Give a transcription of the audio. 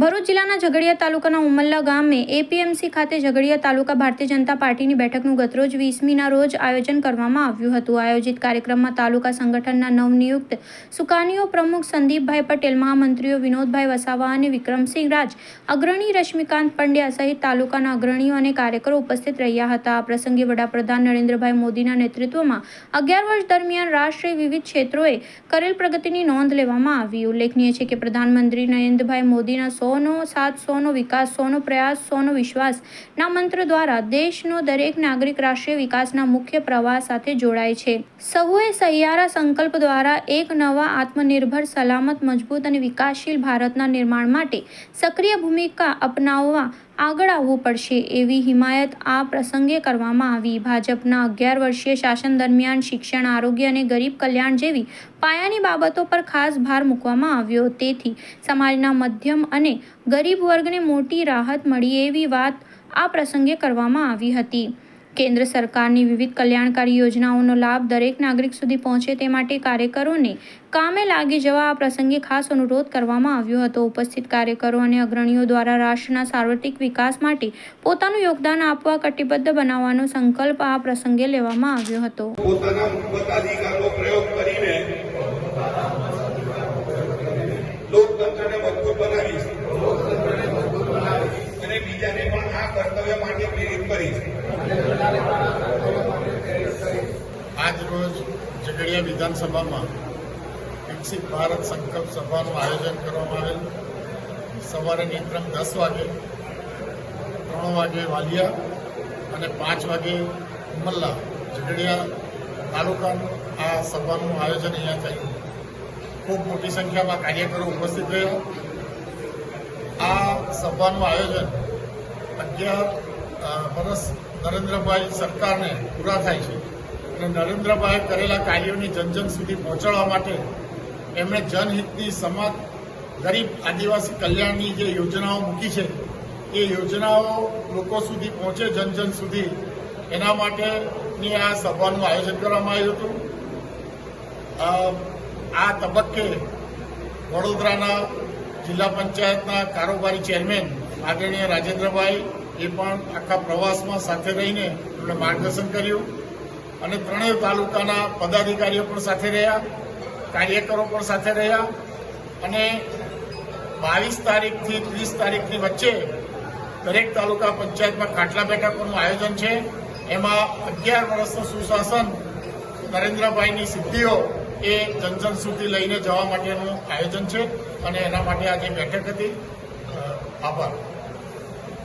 ભરૂચ જિલ્લાના ઝઘડિયા તાલુકાના ઉમલ્લા ગામે એપીએમસી ખાતે ઝઘડિયા તાલુકા ભારતીય જનતા પાર્ટીની બેઠકનું ગતરોજ વીસમીના રોજ આયોજન કરવામાં આવ્યું હતું. આયોજિત કાર્યક્રમમાં તાલુકા સંગઠનના નવનિયુક્ત સુકાનીઓ પ્રમુખ સંદીપભાઈ પટેલ, મહામંત્રીઓ વિનોદભાઈ વસાવા અને વિક્રમસિંહ રાજ, અગ્રણી રશ્મિકાંત પંડ્યા સહિત તાલુકાના અગ્રણીઓ અને કાર્યકરો ઉપસ્થિત રહ્યા હતા. આ પ્રસંગે વડાપ્રધાન નરેન્દ્રભાઈ મોદીના નેતૃત્વમાં અગિયાર વર્ષ દરમિયાન રાષ્ટ્રે વિવિધ ક્ષેત્રોએ કરેલ પ્રગતિની નોંધ લેવામાં આવી. ઉલ્લેખનીય છે કે પ્રધાનમંત્રી નરેન્દ્રભાઈ મોદીના સોનો, સાત સોનો, વિકાસ સોનો, પ્રયાસ સોનો વિશ્વાસના મંત્ર દ્વારા દેશનો દરેક નાગરિક રાષ્ટ્રીય વિકાસના મુખ્ય પ્રવાહ સાથે જોડાય છે. સૌએ સહિયારા સંકલ્પ દ્વારા એક નવા આત્મનિર્ભર, સલામત, મજબૂત અને વિકાસશીલ ભારતના નિર્માણ માટે સક્રિય ભૂમિકા અપનાવવા આગળ આવવું પડશે એવી હિમાયત આ પ્રસંગે કરવામાં આવી. ભાજપના અગિયાર વર્ષીય શાસન દરમિયાન શિક્ષણ, આરોગ્ય અને ગરીબ કલ્યાણ જેવી પાયાની બાબતો પર ખાસ ભાર મૂકવામાં આવ્યો. તેથી સમાજના મધ્યમ અને ગરીબ વર્ગને મોટી રાહત મળી એવી વાત આ પ્રસંગે કરવામાં આવી હતી. કેન્દ્ર સરકારની વિવિધ કલ્યાણકારી યોજનાઓનો લાભ દરેક નાગરિક સુધી પહોંચે તે માટે કાર્યકરોને કામે લાગી જવા આ પ્રસંગે ખાસ અનુરોધ કરવામાં આવ્યો હતો. ઉપસ્થિત કાર્યકરો અને અગ્રણીઓ દ્વારા રાષ્ટ્રના સાર્વત્રિક વિકાસ માટે પોતાનું યોગદાન આપવા કટિબદ્ધ બનાવવાનો સંકલ્પ આ પ્રસંગે લેવામાં આવ્યો હતો. બીજાને પણ આ કર્તવ્ય માટે પ્રેરિત કરી છે આજ રોજ ઝઘડિયા વિધાનસભામાં વિકસિત ભારત સંકલ્પ સભાનું આયોજન કરવામાં આવેલ. સવારે નિક્રમ દસ વાગે, ત્રણ વાગે વાલિયા અને પાંચ વાગે ઉમલ્લા ઝઘડિયા તાલુકાનું આ સભાનું આયોજન અહીંયા થયું. ખૂબ મોટી સંખ્યામાં કાર્યકરો ઉપસ્થિત રહ્યા. આ સભાનું આયોજન અગિયાર વર્ષ નરેન્દ્રભાઈ સરકારને પૂરા થાય છે. અને નરેન્દ્રભાઈએ કરેલા કાર્યોની જન જન સુધી પહોંચાડવા માટે એમણે જનહિતની સમાજ, ગરીબ આદિવાસી કલ્યાણની જે યોજનાઓ મૂકી છે, એ યોજનાઓ લોકો સુધી પહોંચે જન જન સુધી. એના માટેની આ સભાનું આયોજન કરવામાં આવ્યું હતું. આ તબક્કે વડોદરાના જિલ્લા પંચાયતના કારોબારી ચેરમેન આદરણીય રાજેન્દ્રભાઈ એ પણ આખા પ્રવાસમાં સાથે રહીને એમણે માર્ગદર્શન કર્યું. અને ત્રણેય તાલુકાના પદાધિકારીઓ પણ સાથે રહ્યા, કાર્યકરો પણ સાથે રહ્યા. અને બાવીસ તારીખથી ત્રીસ તારીખની વચ્ચે દરેક તાલુકા પંચાયતમાં ખાટલા બેઠકોનું આયોજન છે. એમાં અગિયાર વર્ષનું સુશાસન નરેન્દ્રભાઈની સિદ્ધિઓ એ જનજન સુધી લઈને જવા માટેનું આયોજન છે. અને એના માટે આજે બેઠક હતી. આભાર.